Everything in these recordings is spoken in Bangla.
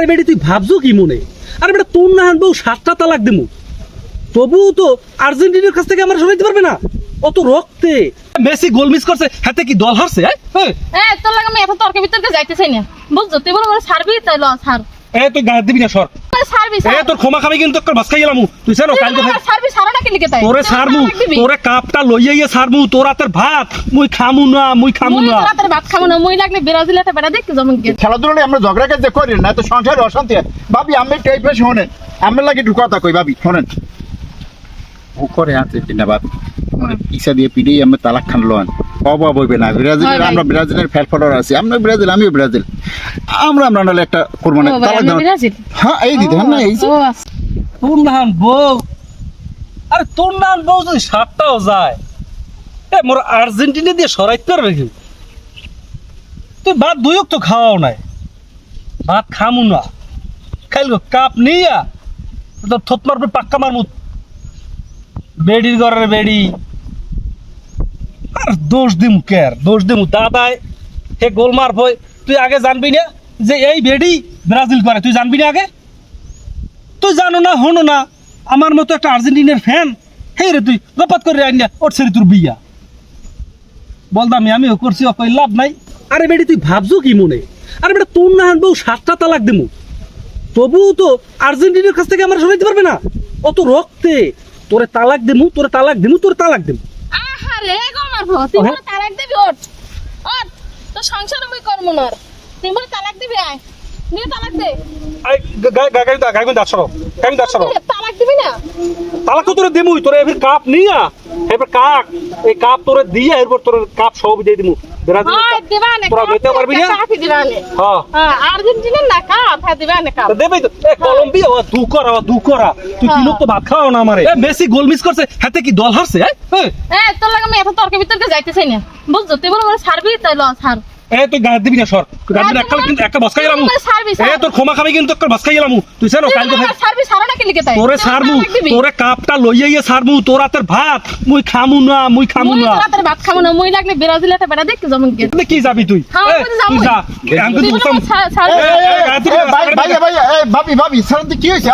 আরে বেটি তুই ভাবছ কি মনে? আরে বেটা তোর না আনব সাতটা তালাক দেবো তবুও তো আর্জেন্টিনার কাছ থেকে আমরা সরাইতে পারবে না। অত রক্তে। মেসি গোল মিস করছে হাতে কি দল হারছে হ্যাঁ? এ তোর লাগে আমি এত তর্ক বিতর্কে যাইতেছি চাই না। বুঝছ তুই বলো সার্বি তাই ল হার এ তুই গায়ে দিবি না সর। সার্ভি এ তোর ক্ষমা খাবি কিন্তু তোর বাস খাই তুই জানো কালকে ভাই- সার্ভি সারা নাকি লিখে তাই? তোরে সারমু তোরে কাপটা লইয়া ইয়ে সারমু তোর হাতের ভাত। মুই খামু না মুই খামু না। ভাত খাব না মুই লাগলে ব্রাজিলেতে বেড়া দেখতে যেমন গে খেলাধুলা আমরা ঝগড়া কাজ করি না তো সংসারে অশান্তি হয় ভাবি আমি টাইপে শোনেন আমি লাগে একটু কথা কই ভাবি শোনেন। ও করে আছে না ভাবি? মানে দিয়ে পিড়েই আমরা তালাক খান লোন অভাব হইবে না। ব্রাজিলের আমরা ব্রাজিলের ফ্যাট ফলোয়ার আছি। আমরা ব্রাজিল আমিও ব্রাজিল। আমরা আমরা নাহলে একটা করব না হ্যাঁ এই দিদি হ্যাঁ না এই আচ্ছা। তোর বউ। আরে তোর বউ যদি সাতটাও যায় এ মোর আর্জেন্টিনা দিয়ে সরাইতে পারবে কি? তুই ভাত দুইক তো খাওয়াও নাই। ভাত খামু না। খাইল কাপ নিয়া তো থত মারবে পাক্কা মারমু। বেডির ঘরের বেডি। দোষ দিমু কের? দোষ দিমু দাদাই। হে গোল মারবই তুই আগে জানবি না যে এই বেডি ব্রাজিল করে। তুই জানবি না আগে? তুই জানো না, হনো না, আমার মতো একটা আর্জেন্টিনার ফ্যান হে রে তুই, গপাত করে আইনা ওর ছেড়ে তোর বিয়া। বলতাম আমিও করছি অকই লাভ নাই। আরে বেডি, তুই ভাবছ কি মনে? আরে বেটা, তোর না আনব সাতটা তালাক দেবো তবুও তো আর্জেন্টিনার কাছ থেকে আমরা সরাইতে পারবে না। অত রক্তে তোরে তালাক দেবো তোরে তালাক দেবো তোরে তালাক দেবো আহারে মারবো তুই তালাক দিবি ওঠ ওঠ তো সংসার আমি করব না। তুই বলে তালাক দিবি আয় নিয়ে তালাক দে গাইবেন দাস গাইবেন দাস তালাক দিবি না তালাক তো তোরে দেবুই তোরে এভি কাপ নিয়া এবার কাক এই কাপ তোরে দিয়ে এরপর তোর কাপ সব দিয়ে দিমু। তোরা লইতে পারবি না? দিবা না হ্যাঁ। হ্যাঁ আর্জেন্টিনা না কাপ হ্যাঁ দিবা কাপ। দেবেই তো। এ কলম্বিয়া ও দু করা ও দু করা। তুই কি লোক তো ভাত খাও না আমারে? এ মেসি গোল মিস করছে হাতে কি দল হারছে হ্যাঁ? এ তোর লাগে আমি এত তর্ক বিতর্কে যাইতে চাই না। বুঝছ তুই বলো তাই ল সার এ তুই গায়ে দিবি না সর। গায়ে দিবি একটা কিন্তু একটা বসকাই গেলাম এ তোর ক্ষমা খাবি কিন্তু একটা বসকাই গেলাম তুই জানো কালকে ভাই- সার্ভি সারা নাকি লিখে তাই। তোরে সারমু তোরে কাপটা লইয়া ইয়ে সারমু তোর হাতের ভাত। মুই খামু না মুই খামু মুই না। তো রাতের ভাত খাব না মুই লাগলে ব্রাজিলেতে বেড়া দেখতে যেমন গে তুই কি যাবি তুই? হ্যাঁ, তো তুই যা। আমি তুই বুঝতাম ভাই- সারা ভাইয়া এই ভাবি ভাবি সারান্তি কি হয়েছে?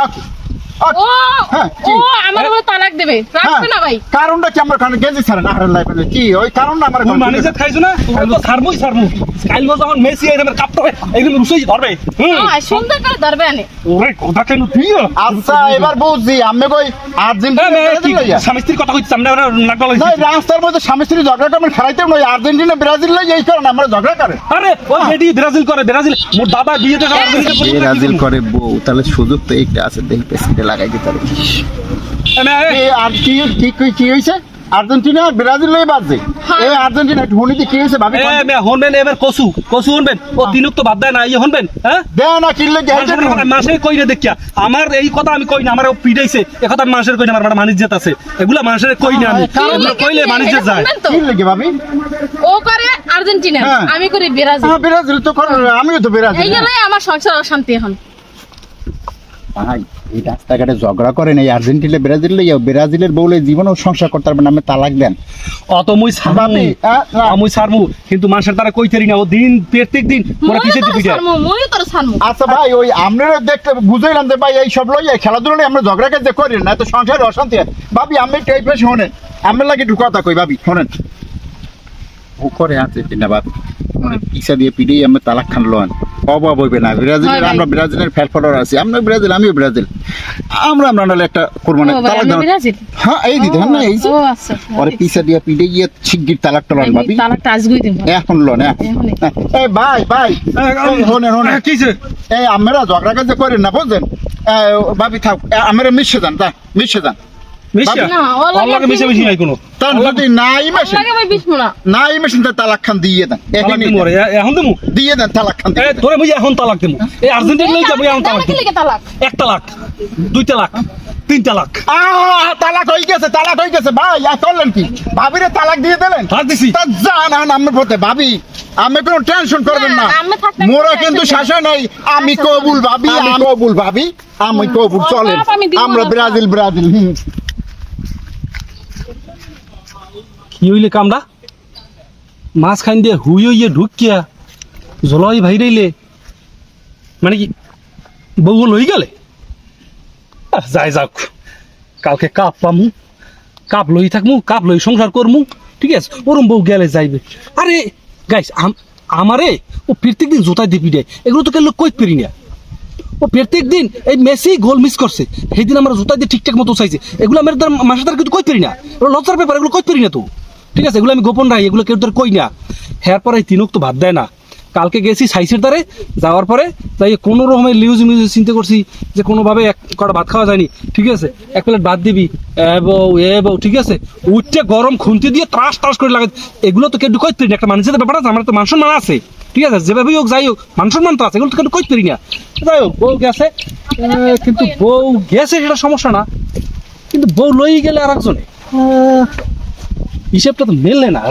আ- আ- ও হ্যাঁ, কি? ও আমার বলে তালাক দেবে। রাখবে না ভাই। কারণটা কি আমার কারণে গেছি স্যার? না হারের কি ওই কারণটা আমার মানে যে খাইছো না? আমি তো সারমুই সারমু কাইল যখন মেসি এরকম কাপটা হয় একদম রুসই ধরবে। হ্যাঁ, সুন্দর করে ধরবে আনে। ওরে কথা কেন তুই? আচ্ছা এবার বুঝছি। আমি কই আর্জেন্টিনা স্বামী স্ত্রীর কথা কইছি আমরা নাক গলাইছি না রাস্তার মধ্যে স্বামী স্ত্রী ঝগড়া করবেন খেলাইতে নয় আর্জেন্টিনা ব্রাজিল লই এই কারণে আমরা ঝগড়া করে। আরে ওই বেটি ব্রাজিল করে ব্রাজিল মোর দাদা বিয়েতে যাওয়ার জন্য যে পর্যন্ত ব্রাজিল করে বউ তাহলে সুযোগ তো এইটা আছে দেখি পেছনে লাগাই দিতে পারে আর কি কি কি হইছে? আর্জেন্টিনা ব্রাজিল লই বাজছে হ্যাঁ। এই আর্জেন্টিনা কি হইছে ভাবি এ, মে হনবেন এবার কসু কসু হনবেন ও তিনুক তো বাদ দেয় না ইয়ে হনবেন হ্যাঁ? দেয় না কই না দেখিয়া। আমার এই কথা আমি কই না আমার ও পিটাইছে এ কথা মানুষের কই না আমার মানুষ জেত আছে। এগুলা মানুষের কই না আমি। এগুলা কইলে মানুষ জেত যায়। কি লাগে ভাবি? ও করে আর্জেন্টিনা হ্যাঁ। আমি করি ব্রাজিল। হ্যাঁ ব্রাজিল তো করে আমিও তো ব্রাজিল এই জন্যই আমার সংসার অশান্তি এখন। ভাই এই রাস্তাঘাটে ঝগড়া করেন এই আর্জেন্টিনা ব্রাজিল লইয়া ব্রাজিলের বউলে জীবনও সংসার করতে পারবেন আমি তালাক দেন। অত মুই সারমু। মুই সারমু কিন্তু মানুষের তারা কইতেরি না ও দিন প্রত্যেক দিন ওরা মই কিসে তোর দিবি ছাড়মু মই তোর ছাড়মু আচ্ছা ভাই ওই আপনারা দেখতে বুঝাইলাম যে ভাই এই সব লইয়া খেলাধুলা নিয়ে আমরা ঝগড়া কাজ করি না তো সংসারে অশান্তি হয় ভাবি আমি টাইপে শোনেন আমি লাগে একটু কথা কই ভাবি শোনেন। ও করে আছে না ভাবি? পিসা দিয়ে পিড়েই আমরা তালাক খান লোন অভাব হইবে না। ব্রাজিলের আমরা ব্রাজিলের ফ্যাট ফলোয়ার আছি। আমরা ব্রাজিল আমিও ব্রাজিল। আমরা আমরা নাহলে একটা করব না তালাক দাও হ্যাঁ এই দিদি হ্যাঁ না এই যে ও আচ্ছা পরে পিসা দিয়ে পিড়ে গিয়ে শিগগির তালাক টলান ভাবি। তালাকটা আজগুই দিব। এখন লোন এখন এখনই। এই ভাই ভাই এই হোনেন হোনেন। কিসে এই আমরা ঝগড়া কাজ করেন না বুঝলেন এ, ভাবি থাক আমরা মিশে যান তা মিশে যান। তালাক খান দিয়ে দেন। দিমু রে দিয়ে দেন তালাক খান এ দিয়ে দেন। এখন তালাক দিমু এই আর্জেন্টিনা লই যাব এখন তালাক কি দিমু লাগে তালাক? এক তালাক দুই তালাক তিন তালাক তালাক হয়ে গেছে তালাক হয়ে গেছে। ভাই আর করলেন কি? ভাবিরে তালাক দিয়ে দিলেন? দিছি। আমার পথে ভাবি আমি কোনো টেনশন করবেন না মোরা কিন্তু শাসন নাই। আমি আচ্ছা, কবুল ভাবি আমি কবুল ভাবি। আমি কবুল চলেন। আমরা ব্রাজিল ব্রাজিল। হুম কি হইলে কামড়া? মাছ খাইন দিয়ে হুই হইয়ে ঢুকিয়া জলই ভাইরাইলে মানে কি, বউ লই গেলে? যাই যাক কালকে কাপ পামু, কাপ লই থাকমু, কাপ লই সংসার করমু, ঠিক আছে? ওরম বউ গেলে যাইবে। আরে গাইস আমারে ও প্রত্যেক দিন জোতায় দিবি দেয় এগুলো তো কেন কই পেরি না। প্রত্যেক দিন এই মেসি গোল মিস করছে। সেই দিন আমার জোতা দিয়ে ঠিকঠাক মতো চাইছে এগুলো আমার মাসে তার কিন্তু কই পারি না। লজ্জার ব্যাপার, এগুলো কই পারি না তো? ঠিক আছে, এগুলো আমি গোপন রাখি, এগুলো কেউ তোর কই না। হ্যার পরে তিনক তো ভাত দেয় না। কালকে গেছি সাইসের দ্বারে যাওয়ার পরে তাই কোনো রকমের লিউজ মিউজ চিন্তা করছি যে কোনোভাবে এক কটা ভাত খাওয়া যায়নি। ঠিক আছে, এক প্লেট ভাত দিবি, এ বউ এ বউ, ঠিক আছে। উঠতে গরম খুন্তি দিয়ে ত্রাস ত্রাস করে লাগে এগুলো তো কেউ কই একটা মানুষের ব্যাপার আছে, আমার তো মান সম্মান আছে। ঠিক আছে, যেভাবেই হোক, যাই হোক, মান সম্মান তো আছে, এগুলো তো কেউ কই না। যাই হোক, বউ গেছে। কিন্তু বউ গেছে সেটা সমস্যা না। কিন্তু বউ লই গেলে আর একজনে হিসেবটা তো মেললে না।